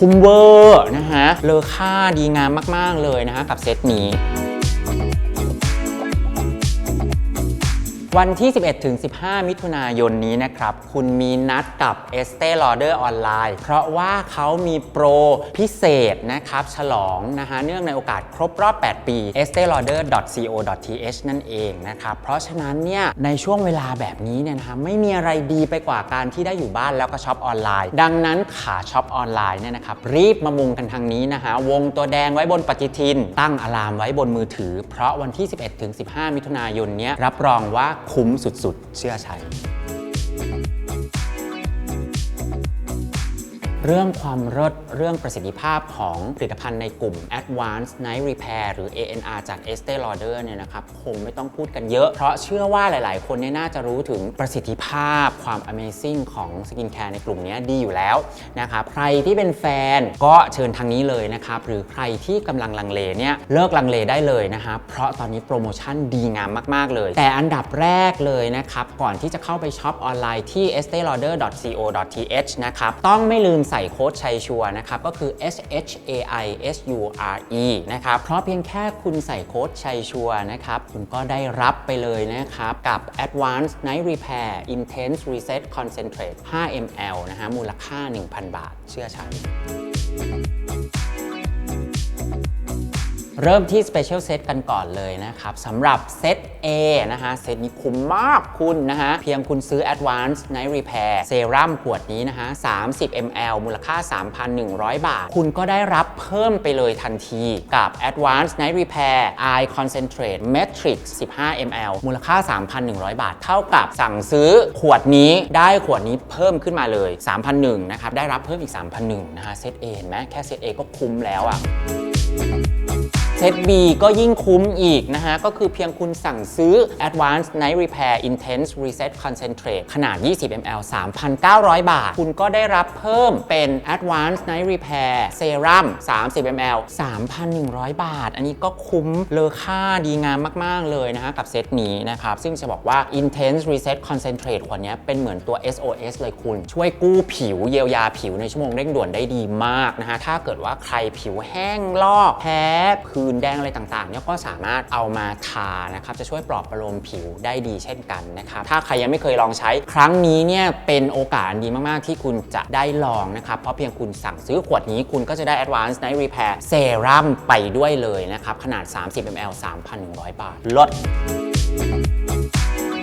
คุ้มเวอร์นะฮะเลอค่าดีงามมาก ๆ เลยนะฮะกับเซตนี้ วันที่ 11ถึง15 มิถุนายนนี้นะครับ คุณมีนัดกับ Estee Lauder ออนไลน์เพราะว่าเขามีโปรพิเศษนะครับ ฉลองนะฮะเนื่องในโอกาสครบรอบ 8 ปี estee lauder co th นั่นเองนะครับ เพราะฉะนั้นเนี่ยในช่วงเวลาแบบนี้เนี่ยนะฮะไม่มีอะไรดีไปกว่าการที่ได้อยู่บ้านแล้วก็ช็อปออนไลน์ ดังนั้นขาช็อปออนไลน์เนี่ยนะครับรีบมามุงกันทางนี้นะฮะวงตัวแดงไว้บนปฏิทิน ตั้งอะลามไว้บนมือถือ เพราะวันที่ 11ถึง15 มิถุนายนเนี้ยรับรองว่าคุ้มสุดๆ เชื่อชัย เรื่องความเลิศเรื่องประสิทธิภาพของผลิตภัณฑ์ในกลุ่ม Advanced Night Repair หรือ ANR จาก Estee Lauder เนี่ยนะครับคงไม่ต้องพูดกันเยอะ เพราะเชื่อว่าหลาย ๆ คนเนี่ยน่าจะรู้ถึงประสิทธิภาพความ Amazing ของสกินแคร์ในกลุ่มนี้ดีอยู่แล้วนะครับใครที่เป็นแฟนก็เชิญทางนี้เลยนะครับหรือใครที่กำลังลังเลเนี่ยเลิกลังเลได้เลยนะครับเพราะตอนนี้โปรโมชั่นดีงามมาก ๆ เลย แต่อันดับแรกเลยนะครับก่อนที่จะเข้าไปช็อปออนไลน์ที่ esteelauder.co.th นะครับต้องไม่ลืมใส่ส่โค้ดชัยชัวนะครับก็คือ S H A I S U R E นะครับเพราะเพียงแค่คุณใส่โค้ดชัยชัวนะครับคุณก็ได้รับไปเลยนะครับกับ Advanced Night Repair Intense Reset Concentrate 5 ml นะฮะมูลค่า 1,000 บาท เชื่อฉัน เริ่มที่ Special Set กันก่อนเลยนะครับสำหรับเซต A นะฮะเซตนี้คุ้มมากคุณนะฮะเพียงคุณซื้อ Advanced Night Repair เซรั่มขวดนี้นะฮะ 30 ml มูลค่า 3,100 บาท คุณก็ได้รับเพิ่มไปเลยทันทีกับ Advanced Night Repair Eye Concentrate Matrix 15 ml มูลค่า 3,100 บาท เท่ากับสั่งซื้อขวดนี้ได้ขวดนี้เพิ่มขึ้นมาเลย 3,100นะครับได้รับเพิ่มอีก 3,100นะฮะเซต A เห็นไหมแค่เซต A ก็คุ้มแล้วอะ เซต B ก็ยิ่งคุ้มอีกนะฮะ ก็คือเพียงคุณสั่งซื้อ Advanced Night Repair Intense Reset Concentrate ขนาด 20 ml 3,900 บาท คุณก็ได้รับเพิ่มเป็น Advanced Night Repair Serum 30 ml 3,100 บาท อันนี้ก็คุ้มเลอค่าดีงามมาก ๆ เลยนะฮะ กับเซตนี้นะครับ ซึ่งจะบอกว่า Intense Reset Concentrate ขวดนี้เป็นเหมือนตัว SOS เลยคุณ ช่วยกู้ผิวเยียวยาผิวในชั่วโมงเร่งด่วนได้ดีมากนะฮะถ้าเกิดว่าใครผิวแห้งลอกแพ้ผืนแดงอะไรต่างๆเนี่ยก็สามารถเอามาทานะครับจะช่วยปลอบประโลมผิวได้ดีเช่นกันนะครับถ้าใครยังไม่เคยลองใช้ครั้งนี้เนี่ยเป็นโอกาสดีมากๆ ที่คุณจะได้ลองนะครับเพราะเพียงคุณสั่งซื้อขวดนี้คุณก็จะได้ Advanced Night Repair Serum ไปด้วยเลยนะครับขนาด 30 ml 3,100 บาทลด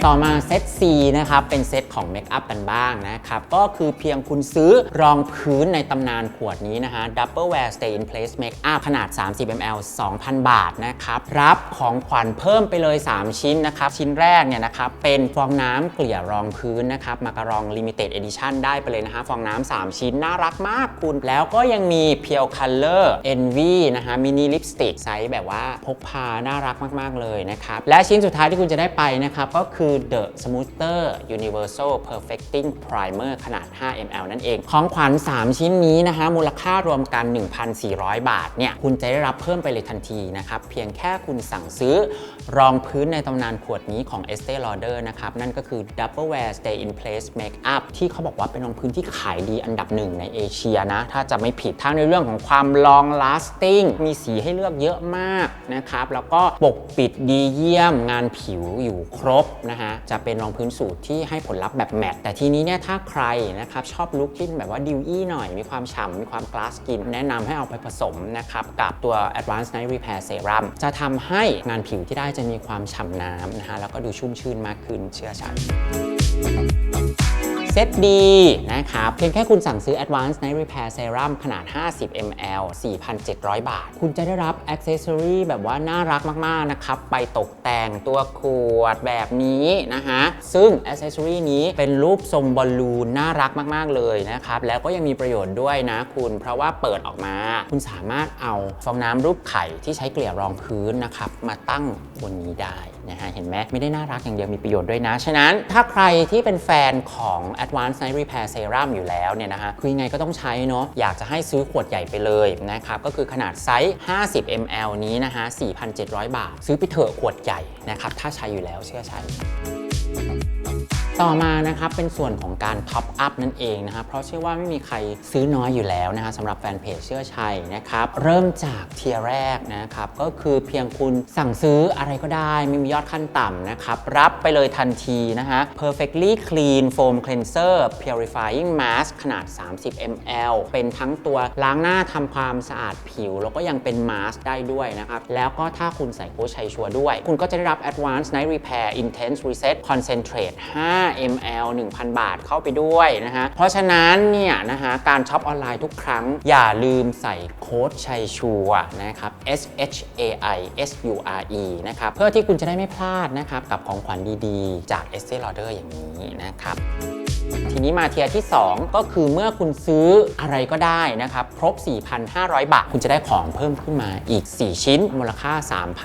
ต่อมาเซต C นะครับ เป็นเซตของเมคอัพกันบ้างนะครับ ก็คือเพียงคุณซื้อรองพื้นในตำนานขวดนี้นะฮะ Double Wear Stay in Place Makeup ขนาด 30 ml 2,000 บาทนะครับ รับของขวัญเพิ่มไปเลย 3 ชิ้นนะครับ ชิ้นแรกเนี่ยนะครับ เป็นฟองน้ำเกลี่ยรองพื้นนะครับมาการอง Limited Edition ได้ไปเลยนะฮะ ฟองน้ำ3ชิ้นน่ารักมากคุณ แล้วก็ยังมี Pure Color Envy นะฮะมินิลิปสติกไซส์แบบว่าพกพาน่ารักมาก ๆ เลยนะครับ และชิ้นสุดท้ายที่คุณจะได้ไปนะครับก็คือ The Smoother Universal Perfecting Primer ขนาด 5 ml นั่นเอง ของขวัญ 3 ชิ้นนี้นะฮะมูลค่ารวมกัน 1,400 บาท เนี่ย คุณจะได้รับเพิ่มไปเลยทันทีนะครับ เพียงแค่คุณสั่งซื้อรองพื้นในตำนานขวดนี้ของ Estee Lauder นะครับ นั่นก็คือ Double Wear Stay in Place Makeup ที่เขาบอกว่าเป็นรองพื้นที่ขายดีอันดับหนึ่งในเอเชียนะ ถ้าจะไม่ผิดทั้งในเรื่องของความ long lasting มีสีให้เลือกเยอะมากนะครับ แล้วก็ปกปิดดีเยี่ยมงานผิวอยู่ครบนะฮะจะเป็นรองพื้นสูตรที่ให้ผลลัพธ์แบบแมตต์แต่ทีนี้เนี่ยถ้าใครนะครับชอบลุคที่แบบว่าดิวอี้หน่อยมีความฉ่ำมีความกลาสกิน แนะนำให้เอาไปผสมนะครับกับตัว Advanced Night Repair Serum จะทำให้งานผิวที่ได้จะมีความฉ่ำน้ำนะฮะแล้วก็ดูชุ่มชื่นมากขึ้นเชื่อฉัน เซตดีนะครับ เพียงแค่คุณสั่งซื้อ Advanced Night Repair Serum ขนาด 50 ml 4,700 บาท คุณจะได้รับ Accessory แบบว่าน่ารักมาก ๆ นะครับ ไปตกแต่งตัวขวดแบบนี้นะฮะ ซึ่ง Accessory นี้เป็นรูปทรงบอลลูนน่ารักมาก ๆ เลยนะครับ แล้วก็ยังมีประโยชน์ด้วยนะคุณ เพราะว่าเปิดออกมา คุณสามารถเอาฟองน้ำรูปไข่ที่ใช้เกลี่ยรองพื้นนะครับ มาตั้งบนนี้ได้นะฮะ เห็นไหมไม่ได้น่ารักอย่างเดียวมีประโยชน์ด้วยนะ ฉะนั้นถ้าใครที่เป็นแฟนของ Advanced Night Repair Serum อยู่แล้วเนี่ยนะฮะคือยังไงก็ต้องใช้เนาะอยากจะให้ซื้อขวดใหญ่ไปเลยนะครับก็คือขนาดไซส์ 50 ml นี้นะฮะ 4,700 บาท ซื้อไปเถอะขวดใหญ่นะครับถ้าใช้อยู่แล้วเชื่อใช้ ต่อมานะครับเป็นส่วนของการท็อปอัพนั่นเองนะครับเพราะเชื่อว่าไม่มีใครซื้อน้อยอยู่แล้วนะฮะสำหรับแฟนเพจเชื่อชัยนะครับเริ่มจากเทียร์แรกนะครับก็คือเพียงคุณสั่งซื้ออะไรก็ได้ไม่มียอดขั้นต่ำนะครับรับไปเลยทันทีนะฮะ perfectly clean foam cleanser purifying mask ขนาด 30 ml เป็นทั้งตัวล้างหน้าทำความสะอาดผิว แล้วก็ยังเป็นมาสก์ได้ด้วยนะครับแล้วก็ถ้าคุณใส่โค้ชชัยชัวร์ด้วย คุณก็จะได้รับ advanced night repair intense reset concentrate 5 5 ml 1,000 บาทเข้าไปด้วยนะฮะ เพราะฉะนั้นเนี่ยนะฮะการช็อปออนไลน์ทุกครั้ง อย่าลืมใส่โค้ดชัยชัวนะครับ S H A I S U R E นะครับ เพื่อที่คุณจะได้ไม่พลาดนะครับ กับของขวัญดีๆ จาก e s t e e Lauder อย่างนี้นะครับ ทีนี้มาเทียที่ 2 ก็คือเมื่อคุณซื้ออะไรก็ได้นะครับครบ 4,500 บาท คุณจะได้ของเพิ่มขึ้นมาอีก 4 ชิ้น มูลค่า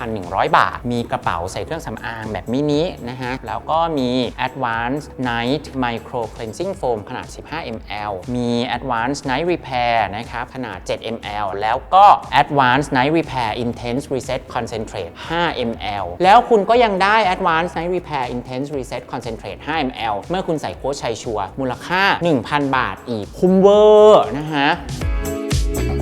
3,100 บาท มีกระเป๋าใส่เครื่องสำอางแบบมินินะฮะแล้วก็มี Advanced Night Micro Cleansing Foam ขนาด 15 ml มี Advanced Night Repair นะครับขนาด 7 ml แล้วก็ Advanced Night Repair Intense Reset Concentrate 5 ml แล้วคุณก็ยังได้ Advanced Night Repair Intense Reset Concentrate 5 ml เมื่อคุณใส่โค้ชชัยชัวร์มูลค่า 1,000 บาทอีกคุ้มเวอร์นะฮะ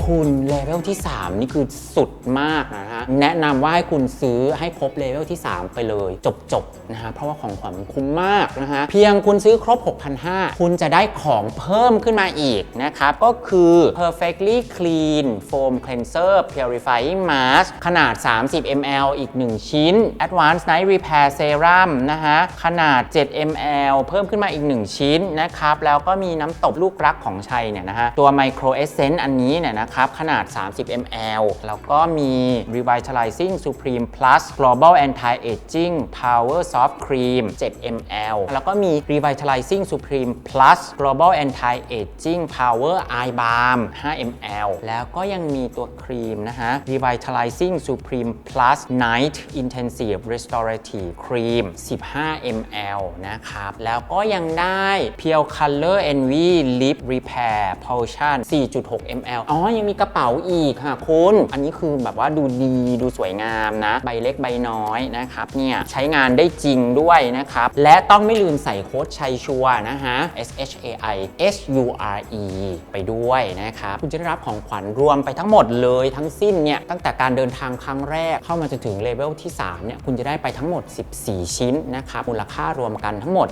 คุณเลเวลที่ 3 นี่คือสุดมากนะฮะ แนะนำว่าให้คุณซื้อให้ครบเลเวลที่ 3 ไปเลยจบๆนะฮะเพราะว่าของขวัญมันคุ้มมากนะฮะเพียงคุณซื้อครบ 6,500 คุณจะได้ของเพิ่มขึ้นมาอีกนะครับ ก็คือ perfectly clean foam cleanser purifying mask ขนาด 30 ml อีก 1 ชิ้น advanced night repair serum นะฮะขนาด 7 ml เพิ่มขึ้นมาอีก 1 ชิ้นนะครับ แล้วก็มีน้ำตบลูกรักของชัยเนี่ยนะฮะตัว micro essence อันนี้เนี่ยนะครับขนาด 30 ml แล้วก็มี revive revitalizing supreme plus global anti aging power soft cream 7 ml แล้วก็มี revitalizing supreme plus global anti aging power eye balm 5 ml แล้วก็ยังมีตัวครีมนะฮะ revitalizing supreme plus night intensive restorative cream 15 ml นะครับ แล้วก็ยังได้ pure color envy lip repair potion 4.6 ml อ๋อ ยังมีกระเป๋าอีกค่ะคุณ อันนี้คือแบบว่าดูดีดูสวยงามนะ ใบเล็กใบน้อยนะครับเนี่ยใช้งานได้จริงด้วยนะครับ และต้องไม่ลืมใส่โค้ดชัยชัวนะฮะ S H A I S U R E ไปด้วยนะครับ คุณจะได้รับของขวัญรวมไปทั้งหมดเลยทั้งสิ้นเนี่ยตั้งแต่การเดินทางครั้งแรกเข้ามาจนถึงเลเวลที่3เนี่ยคุณจะได้ไปทั้งหมด 14 ชิ้นนะครับมูลค่ารวมกันทั้งหมด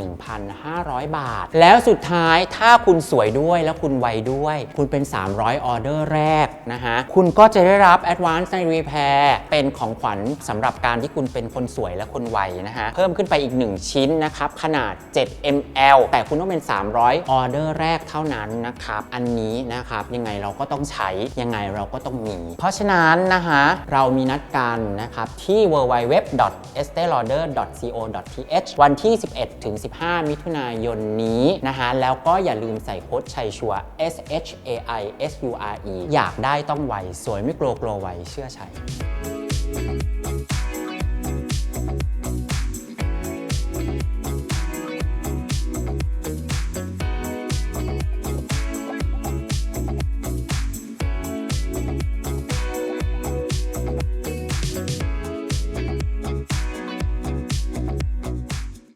11,500 บาท แล้วสุดท้ายถ้าคุณสวยด้วยแล้วคุณไวด้วย คุณเป็น 300 ออเดอร์แรกนะฮะคุณก็จะได้รับ Advanced Night Repair เป็นของขวัญสำหรับการที่คุณเป็นคนสวยและคนไวนะฮะ เพิ่มขึ้นไปอีก 1 ชิ้นนะครับ ขนาด 7 ml แต่คุณต้องเป็น 300 ออเดอร์แรกเท่านั้นนะครับ อันนี้นะครับ ยังไงเราก็ต้องใช้ ยังไงเราก็ต้องมี เพราะฉะนั้นนะฮะ เรามีนัดกันนะครับ ที่ www.estelauder.co.th วันที่ 11ถึง15 มิถุนายนนี้นะฮะ แล้วก็อย่าลืมใส่โค้ดชัยชัว S H A I S U R E อยากได้ต้องไวสวยไม่กลัวกลัวไวเชื่อใช้